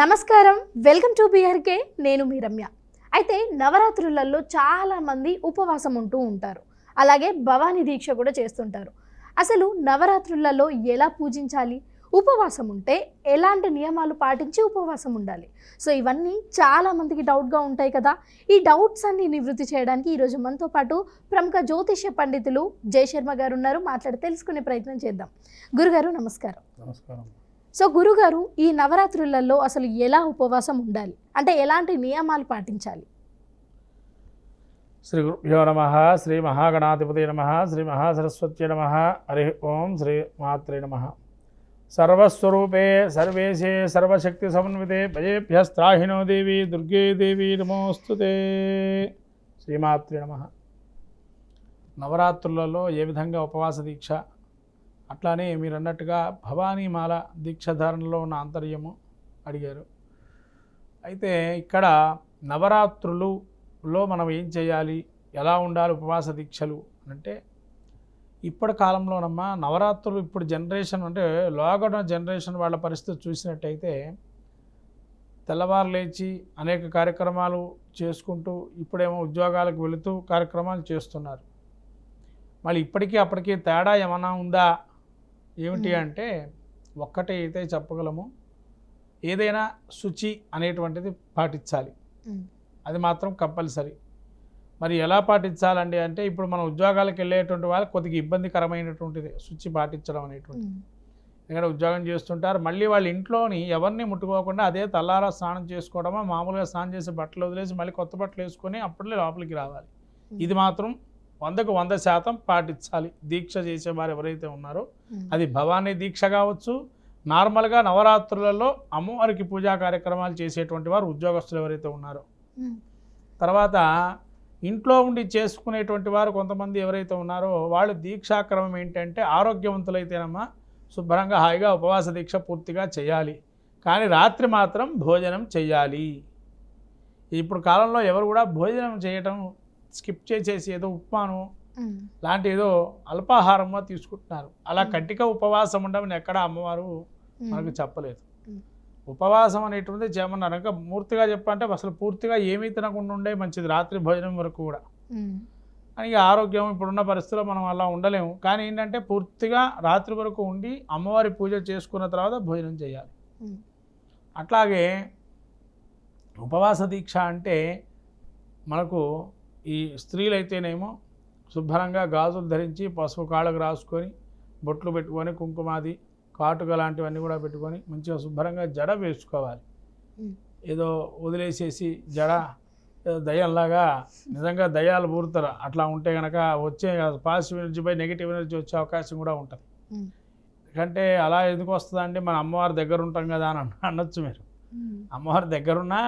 నమస్కారం. Welcome to BRK. నేను మీ రమ్య. అయితే నవరాత్రులలో చాలామంది ఉపవాసం ఉంటూ ఉంటారు. అలాగే భవానీ దీక్ష కూడా చేస్తుంటారు. అసలు నవరాత్రులలో ఎలా పూజించాలి? ఉపవాసం ఉంటే ఎలాంటి నియమాలు పాటించి ఉపవాసం ఉండాలి? సో ఇవన్నీ చాలామందికి డౌట్గా ఉంటాయి కదా. ఈ డౌట్స్ అన్ని నివృత్తి చేయడానికి ఈరోజు మనతో పాటు ప్రముఖ జ్యోతిష్య పండితులు జయశర్మ గారు ఉన్నారు. మాట్లాడి తెలుసుకునే ప్రయత్నం చేద్దాం. గురుగారు నమస్కారం. నమస్కారం. సో గురుగారు ఈ నవరాత్రులలో అసలు ఎలా ఉపవాసం ఉండాలి? అంటే ఎలాంటి నియమాలు పాటించాలి? శ్రీ గురుభ్యో నమ శ్రీ మహాగణాధిపతి నమ శ్రీ మహాసరస్వతి నమ హరి ఓం శ్రీ మాత్రే నమ. సర్వస్వరూపే సర్వేశే సర్వశక్తి సమన్వితే భయేభ్యస్త్రాహినో దేవి దుర్గే దేవి నమోస్తుతే శ్రీమాత్రే నమ. నవరాత్రులలో ఏ విధంగా ఉపవాస దీక్ష అట్లానే మీరు అన్నట్టుగా భవానీమాల దీక్షధారణలో ఉన్న ఆంతర్యము అడిగారు. అయితే ఇక్కడ నవరాత్రులులో మనం ఏం చేయాలి? ఎలా ఉండాలి ఉపవాస దీక్షలు అంటే ఇప్పటి కాలంలోనమ్మా నవరాత్రులు ఇప్పుడు జనరేషన్ అంటే లోగడ జనరేషన్ వాళ్ళ పరిస్థితి చూసినట్టయితే తెల్లవారు లేచి అనేక కార్యక్రమాలు చేసుకుంటూ ఇప్పుడేమో ఉద్యోగాలకు వెళుతూ కార్యక్రమాలు చేస్తున్నారు. మళ్ళీ ఇప్పటికీ అప్పటికీ తేడా ఏమైనా ఉందా? ఏమిటి. అంటే ఒక్కటే అయితే చెప్పగలము ఏదైనా శుచి అనేటువంటిది పాటించాలి. అది మాత్రం కంపల్సరీ. మరి ఎలా పాటించాలండి అంటే ఇప్పుడు మనం ఉద్యోగాలకు వెళ్ళేటువంటి వాళ్ళకి కొద్దిగా ఇబ్బందికరమైనటువంటిది శుచి పాటించడం అనేటువంటిది. ఎందుకంటే ఉద్యోగం చేస్తుంటారు మళ్ళీ వాళ్ళ ఇంట్లోని ఎవరిని ముట్టుకోకుండా అదే తల్లారా స్నానం చేసుకోవడమా మామూలుగా స్నానం చేసి బట్టలు వదిలేసి మళ్ళీ కొత్త బట్టలు వేసుకొని అప్పుడే లోపలికి రావాలి. ఇది మాత్రం వందకు వంద శాతం పాటించాలి. దీక్ష చేసేవారు ఎవరైతే ఉన్నారో అది భవానీ దీక్ష కావచ్చు. నార్మల్గా నవరాత్రులలో అమ్మవారికి పూజా కార్యక్రమాలు చేసేటువంటి వారు ఉద్యోగస్తులు ఎవరైతే ఉన్నారో. తర్వాత ఇంట్లో ఉండి చేసుకునేటువంటి వారు కొంతమంది ఎవరైతే ఉన్నారో వాళ్ళు దీక్షాక్రమం ఏంటంటే ఆరోగ్యవంతులైతేనమ్మా శుభ్రంగా హాయిగా ఉపవాస దీక్ష పూర్తిగా చేయాలి. కానీ రాత్రి మాత్రం భోజనం చేయాలి. ఇప్పుడు కాలంలో ఎవరు కూడా భోజనం చేయటం స్కిప్ చేసేసి ఏదో ఉప్మాను లాంటి ఏదో అల్పాహారంగా తీసుకుంటున్నారు. అలా మ్మ్. కట్టిక ఉపవాసం ఉండమని ఎక్కడ అమ్మవారు మనకు చెప్పలేదు. ఉపవాసం అనేటువంటిది చేయమన్నారు ఇంకా పూర్తిగా చెప్పంటే అసలు పూర్తిగా ఏమీ తినకుండా ఉండే మంచిది రాత్రి భోజనం వరకు కూడా. అని ఆరోగ్యం ఇప్పుడున్న పరిస్థితుల్లో మనం అలా ఉండలేము. కానీ ఏంటంటే పూర్తిగా రాత్రి వరకు ఉండి అమ్మవారి పూజ చేసుకున్న తర్వాత భోజనం చేయాలి. అట్లాగే ఉపవాస దీక్ష అంటే మనకు ఈ స్త్రీలైతేనేమో శుభ్రంగా గాజులు ధరించి పసుపు కాళ్ళకు రాసుకొని బొట్లు పెట్టుకొని కుంకుమాది కాటుక లాంటివన్నీ కూడా పెట్టుకొని మంచిగా శుభ్రంగా జడ వేసుకోవాలి. ఏదో వదిలేసేసి జడ ఏదో దయ్యంలాగా నిజంగా దయ్యాలు పూరుతారు అట్లా ఉంటే కనుక వచ్చే పాజిటివ్ ఎనర్జీపై నెగిటివ్ ఎనర్జీ వచ్చే అవకాశం కూడా ఉంటుంది. ఎందుకంటే అలా ఎందుకు వస్తుందంటే మన అమ్మవారి దగ్గర ఉంటాం కదా అని అన్న- అనొచ్చు మీరు. అమ్మవారి దగ్గరున్నా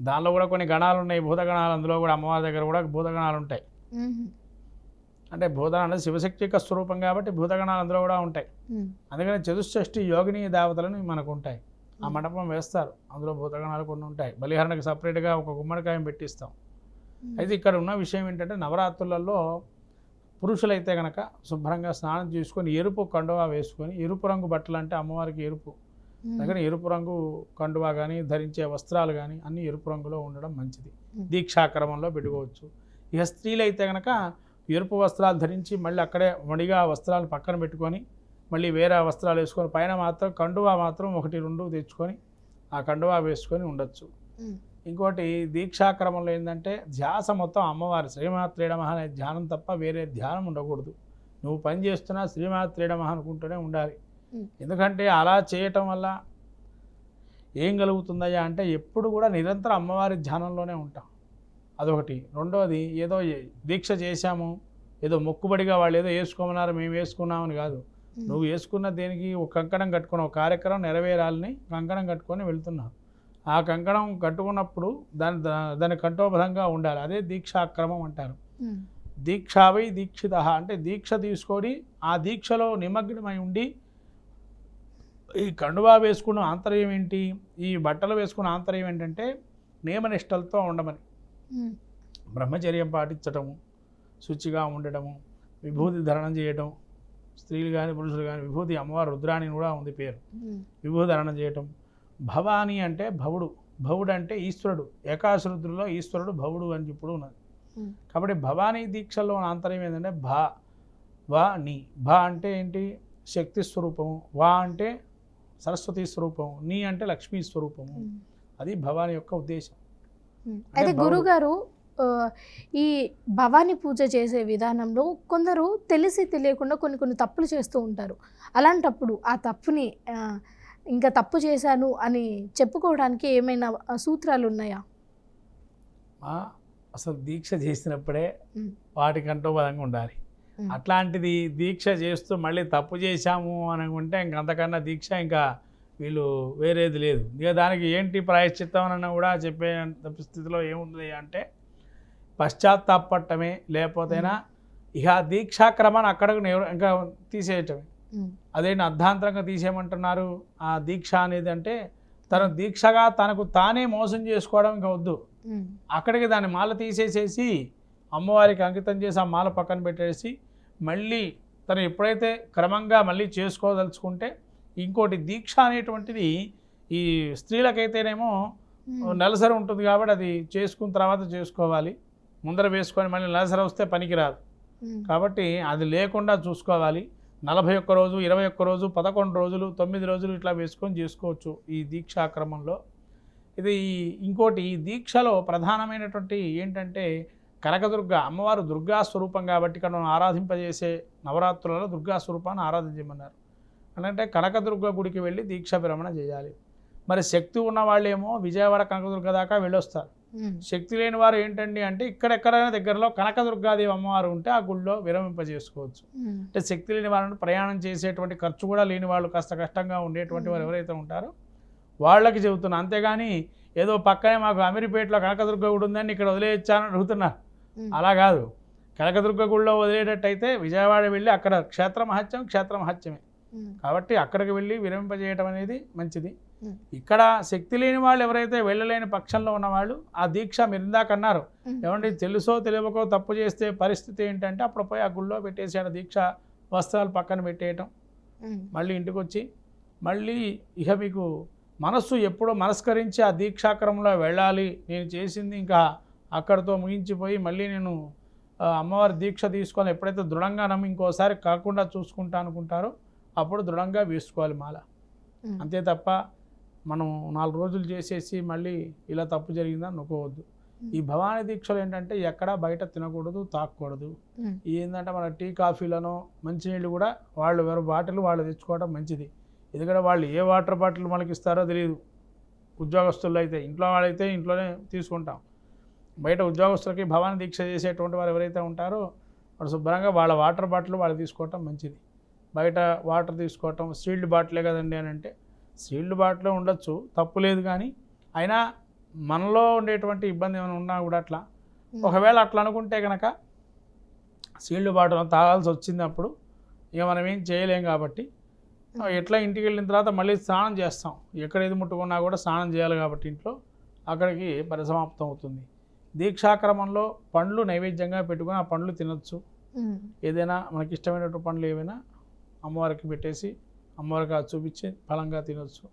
దానిలో కూడా కొన్ని గణాలు ఉన్నాయి భూతగణాలు. అందులో కూడా అమ్మవారి దగ్గర కూడా భూతగణాలు ఉంటాయి. అంటే భూతగణ అంటే శివశక్తి యొక్క స్వరూపం కాబట్టి భూతగణాలు అందులో కూడా ఉంటాయి. అందుకని చతుష్షష్ఠి యోగిని దేవతలను మనకు ఉంటాయి. ఆ మండపం వేస్తారు. అందులో భూతగణాలు కొన్ని ఉంటాయి. బలిహరణకు సపరేట్గా ఒక గుమ్మడికాయం పెట్టిస్తాం. అయితే ఇక్కడ ఉన్న విషయం ఏంటంటే నవరాత్రులలో పురుషులైతే కనుక శుభ్రంగా స్నానం చేసుకొని ఎరుపు కండువా వేసుకొని ఎరుపు రంగు బట్టలు అంటే అమ్మవారికి ఎరుపు అందుకని ఎరుపు రంగు కండువా కానీ ధరించే వస్త్రాలు కానీ అన్నీ ఎరుపు రంగులో ఉండడం మంచిది. దీక్షాక్రమంలో పెట్టుకోవచ్చు. ఇక స్త్రీలు అయితే కనుక ఎరుపు వస్త్రాలు ధరించి మళ్ళీ అక్కడే మడిగా వస్త్రాలు పక్కన పెట్టుకొని మళ్ళీ వేరే వస్త్రాలు వేసుకొని పైన మాత్రం కండువా మాత్రం ఒకటి రెండు తెచ్చుకొని ఆ కండువా వేసుకొని ఉండొచ్చు. ఇంకోటి దీక్షాక్రమంలో ఏంటంటే ధ్యాస మొత్తం అమ్మవారి శ్రీమాత్రేడమహ అనే ధ్యానం తప్ప వేరే ధ్యానం ఉండకూడదు. నువ్వు పని చేస్తున్నా శ్రీమాత్రేడమహ అనుకుంటూనే ఉండాలి. ఎందుకంటే అలా చేయటం వల్ల ఏం కలుగుతుందయ్యా అంటే ఎప్పుడు కూడా నిరంతరం అమ్మవారి ధ్యానంలోనే ఉంటాం. అదొకటి. రెండోది ఏదో దీక్ష చేశాము ఏదో మొక్కుబడిగా వాళ్ళు ఏదో వేసుకోమన్నారు మేము వేసుకున్నామని కాదు. నువ్వు వేసుకున్న దేనికి ఒక కంకణం కట్టుకుని ఒక కార్యక్రమం నెరవేరాలని కంకణం కట్టుకొని వెళ్తున్నావు. ఆ కంకణం కట్టుకున్నప్పుడు దాని దాని కంఠోబద్ధంగా ఉండాలి. అదే దీక్షాక్రమం అంటారు. దీక్షావై దీక్షిత అంటే దీక్ష తీసుకొని ఆ దీక్షలో నిమగ్నమై ఉండి ఈ కండువా వేసుకున్న ఆంతర్యం ఏంటి? ఈ బట్టలు వేసుకున్న ఆంతర్యం ఏంటంటే నియమనిష్టలతో ఉండమని. బ్రహ్మచర్యం పాటించటము శుచిగా ఉండటము విభూతి ధరణం చేయటం స్త్రీలు కానీ పురుషులు కానీ విభూతి అమ్మవారు రుద్రాణి కూడా ఉంది పేరు. విభూతి ధరణం చేయటం. భవాని అంటే భవుడు. భవుడు అంటే ఈశ్వరుడు. ఏకాశరుద్రులో ఈశ్వరుడు భవుడు అని ఇప్పుడు ఉన్నది. కాబట్టి భవానీ దీక్షలో ఉన్న ఆంతర్యం ఏంటంటే భా వా నీ. భా అంటే ఏంటి? శక్తి స్వరూపము. వా అంటే సరస్వతి స్వరూపము నీ అంటే లక్ష్మీ స్వరూపము. అది భవాని యొక్క ఉద్దేశం అయితే. గురుగారు ఈ భవానీ పూజ చేసే విధానంలో కొందరు తెలిసి తెలియకుండా కొన్ని కొన్ని తప్పులు చేస్తూ ఉంటారు అలాంటప్పుడు ఆ తప్పుని ఇంకా తప్పు చేశాను అని చెప్పుకోవడానికి ఏమైనా సూత్రాలు ఉన్నాయా అసలు దీక్ష చేసినప్పుడే. వాటికంటూ బలంగా ఉండాలి. అట్లాంటిది దీక్ష చేస్తూ మళ్ళీ తప్పు చేశాము అని అనుకుంటే ఇంక అంతకన్నా దీక్ష ఇంకా వీళ్ళు వేరేది లేదు. ఇక దానికి ఏంటి ప్రాయశ్చిత్తం అని కూడా చెప్పే స్థితిలో ఏముంది అంటే పశ్చాత్తాపట్టమే లేకపోతేనా ఇక దీక్షాక్రమాన్ని అక్కడకు ఇంకా తీసేయటమే. అదేంటి అర్ధాంతరంగా తీసేయమంటున్నారు? ఆ దీక్ష అనేది అంటే తన దీక్షగా తనకు తానే మోసం చేసుకోవడం ఇంకా వద్దు. అక్కడికి దాన్ని మాల తీసేసేసి అమ్మవారికి అంకితం చేసి ఆ మాల పక్కన పెట్టేసి మళ్ళీ తను ఎప్పుడైతే క్రమంగా మళ్ళీ చేసుకోదలుచుకుంటే ఇంకోటి దీక్ష అనేటువంటిది ఈ స్త్రీలకైతేనేమో. నెలసరి ఉంటుంది కాబట్టి అది చేసుకున్న తర్వాత చేసుకోవాలి ముందర వేసుకొని మళ్ళీ నెలసరి వస్తే పనికిరాదు. కాబట్టి అది లేకుండా చూసుకోవాలి నలభై ఒక్క రోజు ఇరవై ఒక్క రోజు పదకొండు రోజులు తొమ్మిది రోజులు ఇట్లా వేసుకొని చేసుకోవచ్చు ఈ దీక్షాక్రమంలో ఇది ఇంకోటి ఈ దీక్షలో ప్రధానమైనటువంటి ఏంటంటే కనకదుర్గ అమ్మవారు దుర్గా స్వరూపం కాబట్టి ఇక్కడ మనం ఆరాధింపజేసే నవరాత్రులలో దుర్గా స్వరూపాన్ని ఆరాధించమన్నారు అంటే కనకదుర్గ గుడికి వెళ్ళి దీక్ష విరమణ చేయాలి మరి శక్తి ఉన్న వాళ్ళేమో విజయవాడ కనకదుర్గ దాకా వెళ్ళొస్తారు. శక్తి లేని వారు ఏంటండి అంటే ఇక్కడెక్కడైనా దగ్గరలో కనకదుర్గాదేవి అమ్మవారు ఉంటే ఆ గుళ్ళో విరమింపజేసుకోవచ్చు. అంటే శక్తి లేని వారిని ప్రయాణం చేసేటువంటి ఖర్చు కూడా లేని వాళ్ళు కాస్త కష్టంగా ఉండేటువంటి వారు ఎవరైతే ఉంటారో వాళ్ళకి చెబుతున్నా అంతేగాని ఏదో పక్కనే మాకు అమీర్పేటలో కనకదుర్గ గుడి ఉందని ఇక్కడ వదిలేయచ్చానని అడుగుతున్నారు. అలా కాదు కనకదుర్గ గుడిలో వదిలేటట్టయితే విజయవాడ వెళ్ళి అక్కడ క్షేత్ర మహత్యం క్షేత్ర మహత్యమే. కాబట్టి అక్కడికి వెళ్ళి విరమింపజేయటం అనేది మంచిది. ఇక్కడ శక్తి లేని వాళ్ళు ఎవరైతే వెళ్ళలేని పక్షంలో ఉన్నవాళ్ళు ఆ దీక్ష మీరు ఇందాక అన్నారు ఉమ్. ఏమంటే తెలుసో తెలియకో తప్పు చేస్తే పరిస్థితి ఏంటంటే అప్పుడు పోయి ఆ గుళ్ళో పెట్టేసాడు దీక్ష వస్త్రాలు పక్కన పెట్టేయటం. మళ్ళీ ఇంటికి వచ్చి మళ్ళీ ఇక మీకు మనస్సు ఎప్పుడో మనస్కరించి ఆ దీక్షాక్రమంలో వెళ్ళాలి నేను చేసింది ఇంకా అక్కడితో ముగించిపోయి మళ్ళీ నేను అమ్మవారి దీక్ష తీసుకొని ఎప్పుడైతే దృఢంగా నమ్మి ఇంకోసారి కాకుండా చూసుకుంటా అనుకుంటారో అప్పుడు దృఢంగా వేసుకోవాలి మాల. అంతే తప్ప మనం నాలుగు రోజులు చేసేసి మళ్ళీ ఇలా తప్పు జరిగిందని అనుకోవద్దు. ఈ భవానీ దీక్షలు ఏంటంటే ఎక్కడా బయట తినకూడదు తాకూడదు. ఏంటంటే మన టీ కాఫీలను మంచినీళ్ళు కూడా వాళ్ళు వేరే బాటిల్ వాళ్ళు తెచ్చుకోవడం మంచిది. ఎందుకంటే వాళ్ళు ఏ వాటర్ బాటిల్ మనకి ఇస్తారో తెలియదు ఉద్యోగస్తులు అయితే ఇంట్లో వాళ్ళైతే ఇంట్లోనే తీసుకుంటాం. బయట ఉద్యోగస్తులకి భవానీ దీక్ష చేసేటువంటి వారు ఎవరైతే ఉంటారో వాళ్ళు శుభ్రంగా వాళ్ళ వాటర్ బాటిల్ వాళ్ళు తీసుకోవటం మంచిది. బయట వాటర్ తీసుకోవటం సీల్డ్ బాటిలే కదండి అని అంటే సీల్డ్ బాటిల్ ఉండొచ్చు తప్పు లేదు కానీ అయినా మనలో ఉండేటువంటి ఇబ్బంది ఏమైనా ఉన్నా కూడా అట్లా. ఒకవేళ అట్లా అనుకుంటే కనుక సీల్డ్ బాటిల్ తాగాల్సి వచ్చినప్పుడు ఇక మనం ఏం చేయలేం కాబట్టి ఎట్లా ఇంటికి వెళ్ళిన తర్వాత మళ్ళీ స్నానం చేస్తాం. ఎక్కడ ఏది ముట్టుకున్నా కూడా స్నానం చేయాలి కాబట్టి ఇంట్లో. అక్కడికి పరిసమాప్తం అవుతుంది. దీక్షాక్రమంలో పండ్లు నైవేద్యంగా పెట్టుకొని ఆ పండ్లు తినొచ్చు. ఏదైనా మనకి ఇష్టమైనటువంటి పండ్లు ఏవైనా అమ్మవారికి పెట్టేసి అమ్మవారికి చూపించి ఫలంగా తినొచ్చు.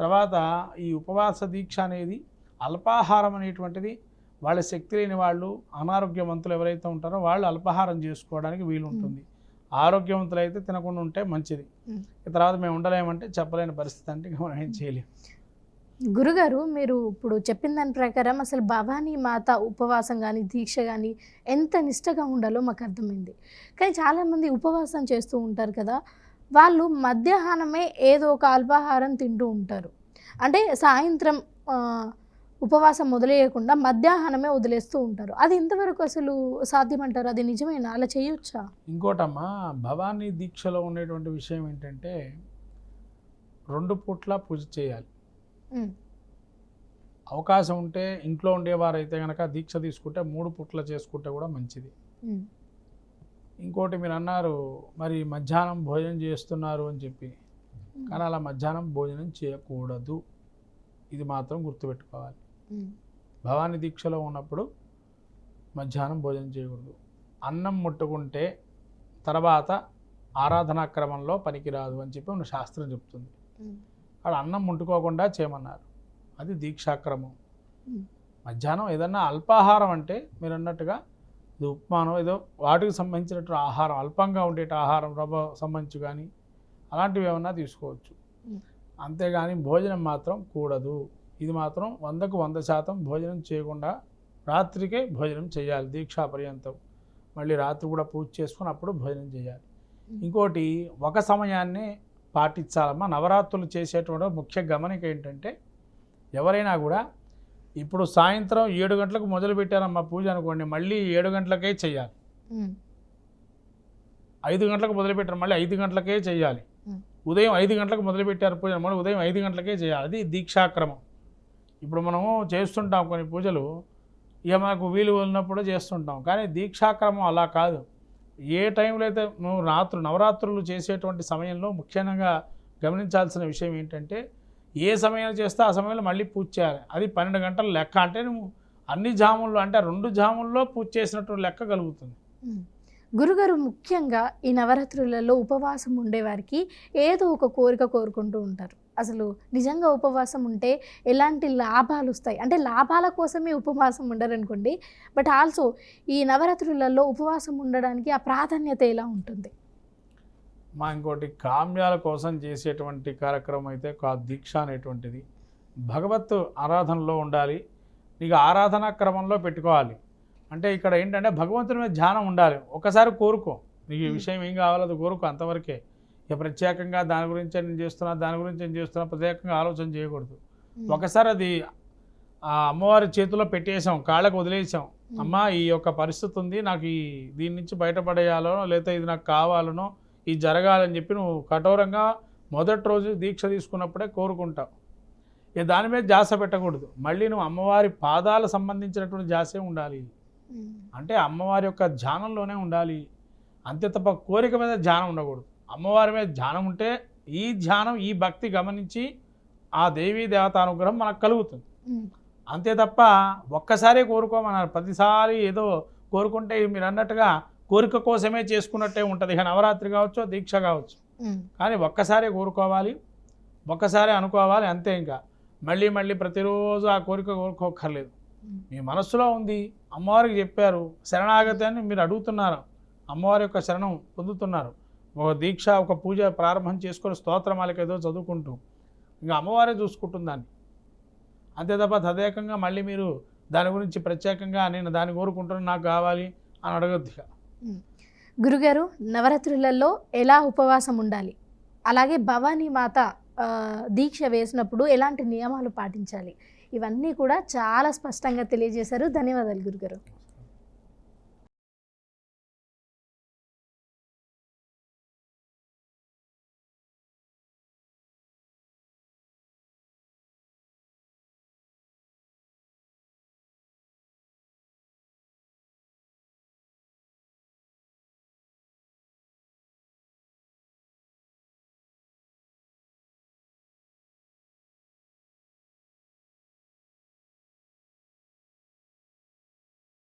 తర్వాత ఈ ఉపవాస దీక్ష అనేది అల్పాహారం అనేటువంటిది వాళ్ళ శక్తి లేని వాళ్ళు అనారోగ్యవంతులు ఎవరైతే ఉంటారో వాళ్ళు అల్పాహారం చేసుకోవడానికి వీలు ఉంటుంది ఆరోగ్యవంతులు అయితే తినకుండా ఉంటే మంచిది. తర్వాత మేము ఉండలేమంటే చెప్పలేని పరిస్థితి అంటే ఇక మనం ఏం చేయలేం. గురుగారు మీరు ఇప్పుడు చెప్పిన దాని ప్రకారం అసలు భవానీ మాత ఉపవాసం కానీ దీక్ష కానీ ఎంత నిష్టగా ఉండాలో మాకు అర్థమైంది. కానీ చాలామంది ఉపవాసం చేస్తూ ఉంటారు కదా వాళ్ళు మధ్యాహ్నమే ఏదో ఒక అల్పాహారం తింటూ ఉంటారు. అంటే సాయంత్రం ఉపవాసం మొదలయ్యకుండా మధ్యాహ్నమే వదిలేస్తూ ఉంటారు. అది ఇంతవరకు అసలు సాధ్యమంటారు? అది నిజమేనా? అలా చేయొచ్చా? ఇంకోటమ్మా భవానీ దీక్షలో ఉండేటువంటి విషయం ఏంటంటే రెండు పూట్ల పూజ చేయాలి. అవకాశం ఉంటే ఇంట్లో ఉండేవారైతే కనుక దీక్ష తీసుకుంటే మూడు పుట్ల చేసుకుంటే కూడా మంచిది. ఇంకోటి మీరు అన్నారు మరి మధ్యాహ్నం భోజనం చేస్తున్నారు అని చెప్పి. కానీ అలా మధ్యాహ్నం భోజనం చేయకూడదు. ఇది మాత్రం గుర్తుపెట్టుకోవాలి. భవానీ దీక్షలో ఉన్నప్పుడు మధ్యాహ్నం భోజనం చేయకూడదు. అన్నం ముట్టుకుంటే తర్వాత ఆరాధనా క్రమంలో పనికిరాదు అని చెప్పి మన శాస్త్రం చెప్తుంది. అక్కడ అన్నం ముట్టుకోకుండా చేయమన్నారు. అది దీక్షాక్రమం. మధ్యాహ్నం ఏదన్నా అల్పాహారం అంటే మీరు అన్నట్టుగా ఇది ఉప్మానో ఏదో వాటికి సంబంధించినటువంటి ఆహారం అల్పంగా ఉండేట ఆహారం రవ్వ సంబంధించి కానీ అలాంటివి ఏమన్నా తీసుకోవచ్చు. అంతేగాని భోజనం మాత్రం కూడదు. ఇది మాత్రం వందకు వంద శాతం భోజనం చేయకుండా రాత్రికే భోజనం చేయాలి దీక్షా పర్యంతం. మళ్ళీ రాత్రి కూడా పూజ చేసుకుని అప్పుడు భోజనం చేయాలి. ఇంకోటి ఒక సమయాన్ని పాటించాలమ్మా. నవరాత్రులు చేసేటువంటి ముఖ్య గమనిక ఏంటంటే ఎవరైనా కూడా ఇప్పుడు సాయంత్రం ఏడు గంటలకు మొదలు పెట్టారమ్మా పూజ అనుకోండి మళ్ళీ ఏడు గంటలకే చేయాలి ఐదు గంటలకు మొదలు పెట్టారు మళ్ళీ ఐదు గంటలకే చేయాలి. ఉదయం ఐదు గంటలకు మొదలు పెట్టారు పూజ మళ్ళీ ఉదయం ఐదు గంటలకే చేయాలి అది దీక్షాక్రమం. ఇప్పుడు మనము చేస్తుంటాం కొన్ని పూజలు ఇక మనకు వీలు ఉన్నప్పుడు చేస్తుంటాం. కానీ దీక్షాక్రమం అలా కాదు. ఏ టైంలో అయితే నువ్వు రాత్రు నవరాత్రులు చేసేటువంటి సమయంలో ముఖ్యంగా గమనించాల్సిన విషయం ఏంటంటే ఏ సమయంలో చేస్తే ఆ సమయంలో మళ్ళీ పూజ చేయాలి. అది పన్నెండు గంటల లెక్క. అంటే నువ్వు అన్ని జాముల్లో అంటే రెండు జాముల్లో పూజ చేసినట్టు లెక్క కలుగుతుంది. గురుగారు ముఖ్యంగా ఈ నవరాత్రులలో ఉపవాసం ఉండేవారికి ఏదో ఒక కోరిక కోరుకుంటూ ఉంటారు. అసలు నిజంగా ఉపవాసం ఉంటే ఎలాంటి లాభాలు వస్తాయి అంటే లాభాల కోసమే ఉపవాసం ఉండరనుకోండి బట్ ఆల్సో ఈ నవరాత్రులలో ఉపవాసం ఉండడానికి ఆ ప్రాధాన్యత ఎలా ఉంటుంది? మా ఇంకోటి కామ్యాల కోసం చేసేటువంటి కార్యక్రమం అయితే దీక్ష అనేటువంటిది. భగవత్ ఆరాధనలో ఉండాలి నీకు ఆరాధనా క్రమంలో పెట్టుకోవాలి. అంటే ఇక్కడ ఏంటంటే భగవంతుని మీద ధ్యానం ఉండాలి. ఒకసారి కోరుకో. నీకు ఈ. విషయం ఏం కావాలో అది కోరుకో అంతవరకే. ఇక ప్రత్యేకంగా దాని గురించి నేను చేస్తున్నా దాని గురించి నేను చేస్తున్నా ప్రత్యేకంగా ఆలోచన చేయకూడదు. ఒకసారి అది ఆ అమ్మవారి చేతిలో పెట్టేసాం కాళ్ళకు వదిలేసాం అమ్మ ఈ యొక్క పరిస్థితి ఉంది నాకు ఈ దీని నుంచి బయటపడేయాలనో లేకపోతే ఇది నాకు కావాలనో ఇది జరగాలని చెప్పి నువ్వు కఠోరంగా మొదటి రోజు దీక్ష తీసుకున్నప్పుడే కోరుకుంటావు. ఇక దాని మీద జాస పెట్టకూడదు. మళ్ళీ నువ్వు అమ్మవారి పాదాల సంబంధించినటువంటి జాసే ఉండాలి. అంటే అమ్మవారి యొక్క ధ్యానంలోనే ఉండాలి. అంతే తప్ప కోరిక మీద ధ్యానం ఉండకూడదు. అమ్మవారి మీద ధ్యానం ఉంటే ఈ ధ్యానం ఈ భక్తి గమనించి ఆ దేవీ దేవత అనుగ్రహం మనకు కలుగుతుంది. అంతే తప్ప ఒక్కసారి కోరుకోమన్నారు. ప్రతిసారి ఏదో కోరుకుంటే మీరు అన్నట్టుగా కోరిక కోసమే చేసుకున్నట్టే ఉంటుంది. ఇక నవరాత్రి కావచ్చు దీక్ష కావచ్చు. కానీ ఒక్కసారే కోరుకోవాలి ఒక్కసారే అనుకోవాలి అంతే ఇంకా. మళ్ళీ మళ్ళీ ప్రతిరోజు ఆ కోరిక కోరుకోక్కర్లేదు. ఉమ్. మీ మనస్సులో ఉంది. అమ్మవారికి చెప్పారు. శరణాగతి అని మీరు అడుగుతున్నారు. అమ్మవారి యొక్క శరణం పొందుతున్నారు. ఒక దీక్ష ఒక పూజ ప్రారంభం చేసుకొని స్తోత్రమాలకి ఏదో చదువుకుంటూ ఇంకా అమ్మవారే చూసుకుంటుంది దాన్ని. అంతే తప్ప తదేకంగా మళ్ళీ మీరు దాని గురించి ప్రత్యేకంగా నేను దాన్ని కోరుకుంటున్నాను నాకు కావాలి అని అడగద్దు గురుగారు నవరాత్రులలో ఎలా ఉపవాసం ఉండాలి? అలాగే భవానీ మాత దీక్ష వేసినప్పుడు ఎలాంటి నియమాలు పాటించాలి? ఇవన్నీ కూడా చాలా స్పష్టంగా తెలియజేశారు. ధన్యవాదాలు గురుగారు.